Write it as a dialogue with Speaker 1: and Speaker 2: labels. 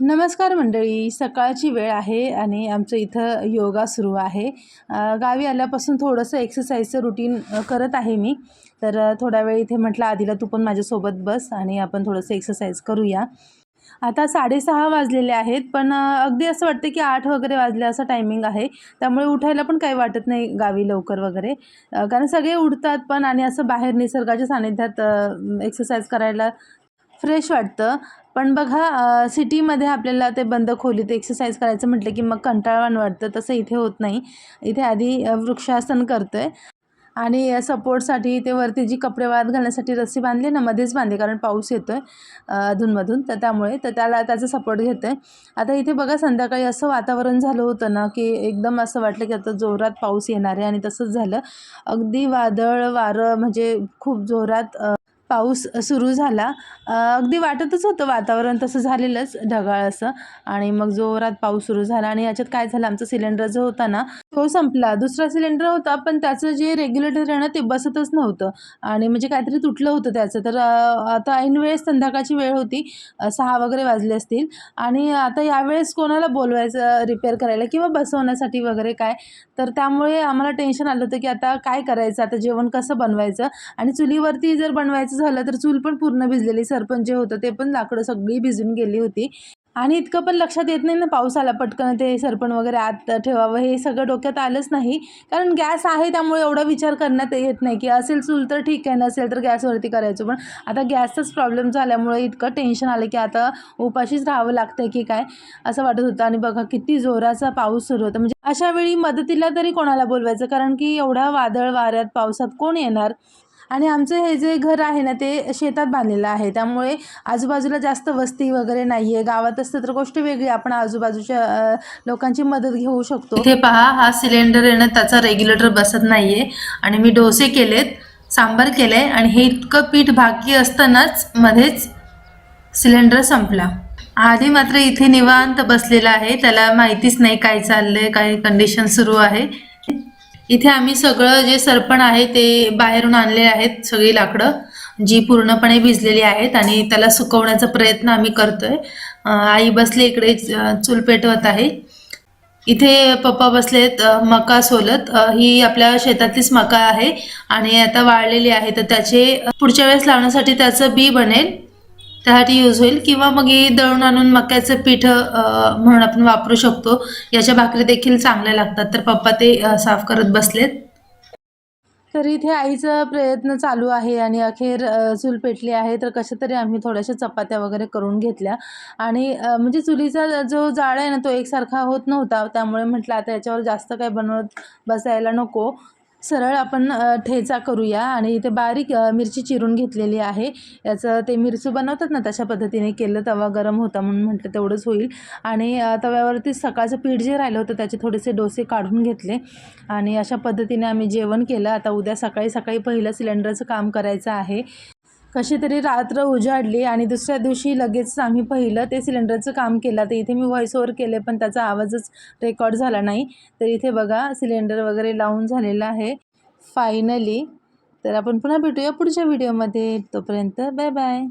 Speaker 1: नमस्कार मंडळी सकाळची वेळ आहे आणि आमचं इथं योगा सुरू आहे. गावी आल्यापासून थोडंसं एक्सरसाइजचं रुटीन करत आहे मी. तर थोड्या थोडा वेळ इथे म्हटलं आधीला तू पण माझ्यासोबत बस आणि आपण थोडंसं एक्सरसाइज करूया. आता साडेसहा वाजलेले आहेत पण अगदी असं वाटतं की आठ वगैरे वाजले असं टायमिंग आहे. त्यामुळे उठायला पण काही वाटत नाही गावी लवकर वगैरे. कारण सगळे उठतात पण आणि असं बाहेर निसर्गाच्या सानिध्यात एक्सरसाइज करायला फ्रेश वाटतं. पण बघा सिटीमध्ये आपल्याला ते बंद खोलीत एक्सरसाइज करायचं म्हटलं की मग कंटाळवाण वाटतं. तसं इथे होत नाही. इथे आधी वृक्षासन करतो आहे आणि सपोर्टसाठी ते वरती जी कपडे वाळत घालण्यासाठी रस्सी बांधली ना मध्येच बांधली कारण पाऊस येतो आहे अधूनमधून. तर त्यामुळे तर त्याला त्याचा सपोर्ट घेतो आहे आता इथे बघा संध्याकाळी असं वातावरण झालं होतं ना की एकदम असं वाटलं की आता जोरात पाऊस येणार आहे आणि तसंच झालं. अगदी वादळ वारं म्हणजे खूप जोरात पाऊस सुरू झाला. अगदी वाटतच होतं वातावरण तसं झालेलंच ढगाळ असं. आणि मग जोरात पाऊस सुरू झाला आणि याच्यात काय झालं आमचा सिलेंडर जो होता ना तो संपला. दुसरा सिलेंडर होता पण त्याचं जे रेग्युलेटर आहे ना ते बसतच नव्हतं. आणि म्हणजे काहीतरी तुटलं होतं त्याचं. तर आता ऐनवेळेस संध्याकाळची वेळ होती. सहा वगैरे वाजले असतील. आणि आता यावेळेस कोणाला बोलवायचं रिपेअर करायला किंवा बसवण्यासाठी वगैरे काय? तर त्यामुळे आम्हाला टेन्शन आलं होतं की आता काय करायचं? आता जेवण कसं बनवायचं? आणि चुलीवरती जर बनवायचं झालं तर चूल पण पूर्ण भिजलेली सरपण जे होतं ते पण लाकडं सगळी भिजून गेली होती. आणि इतकं पण लक्षात येत नाही ना पाऊस आला पटकन ते सरपण वगैरे आत ठेवावं हे सगळं डोक्यात आलंच नाही. कारण गॅस आहे त्यामुळे एवढा विचार करण्यात येत नाही की असेल चूल तर ठीक आहे नसेल तर गॅसवरती करायचं. पण आता गॅसचाच प्रॉब्लेम झाल्यामुळे इतकं टेन्शन आलं की आता उपाशीच राहावं लागतं की काय असं वाटत होतं. आणि बघा किती जोराचा पाऊस सुरू होता. म्हणजे अशा वेळी मदतीला तरी कोणाला बोलवायचं? कारण की एवढा वादळ वाऱ्यात पावसात कोण येणार? आणि आमचं हे जे घर आहे ना ते शेतात बांधलेलं आहे. त्यामुळे आजूबाजूला जास्त वस्ती वगैरे नाही आहे गावात असतं तर गोष्ट वेगळी. आपण आजूबाजूच्या लोकांची मदत घेऊ शकतो. इथे पहा हा सिलेंडर आहे ना त्याचा रेग्युलेटर बसत नाही आहे आणि मी डोसे केलेत सांबार केले आणि हे इतकं पीठ बाकी असतानाच मध्येच सिलेंडर संपला. आधी मात्र इथे निवांत बसलेला आहे. त्याला माहितीच नाही काय चाललंय काय कंडिशन सुरू आहे. इथे आम्ही सगळं जे सरपण आहे ते बाहेरून आणले आहेत सगळी लाकडं जी पूर्णपणे भिजलेली आहेत आणि त्याला सुकवण्याचा प्रयत्न आम्ही करतोय. आई बसले इकडे चूल पेटवत आहे. इथे पप्पा बसलेत मका सोलत. ही आपल्या शेतातलीच मका आहे आणि आता वाळलेली आहे. तर त्याचे पुढच्या वेळेस लावण्यासाठी त्याचं बी बनेल. त्यासाठी यूज होईल किंवा मग हे दळून आणून मक्याचं पीठ म्हणून आपण वापरू शकतो. याच्या भाकरी देखील चांगल्या लागतात. तर पप्पा ते साफ करत बसलेत. तर इथे आईचा प्रयत्न चालू आहे आणि अखेर चूल पेटली आहे. तर कशा तरी आम्ही थोड्याशा चपात्या वगैरे करून घेतल्या. आणि म्हणजे चुलीचा जो जाळ आहे ना तो एकसारखा होत नव्हता. त्यामुळे म्हटलं आता याच्यावर जास्त काही बनवत बसायला नको. सरळ आपण ठेचा करूया आणि इथे बारीक मिरची चिरून घेतलेली आहे. याचं ते मिरचू बनवतात ना तशा पद्धतीने केलं तवा गरम होता म्हणून म्हटलं तेवढंच होईल. आणि तव्यावरती सकाळचं पीठ जे राहिलं होतं त्याचे थोडेसे डोसे काढून घेतले. आणि अशा पद्धतीने आम्ही जेवण केलं. आता उद्या सकाळी सकाळी पहिलं सिलेंडरचं काम करायचं आहे. कशी तरी रात्र उजाडली आणि दुसऱ्या दिवशी लगेच आम्ही पहिलं ते सिलेंडरचं काम केलं. तर इथे मी व्हॉइस ओव्हर केले पण त्याचा आवाजच रेकॉर्ड झाला नाही. तर इथे बघा सिलेंडर वगैरे लावून झालेला आहे. फायनली तर आपण पुन्हा भेटूया पुढच्या व्हिडिओमध्ये तोपर्यंत बाय बाय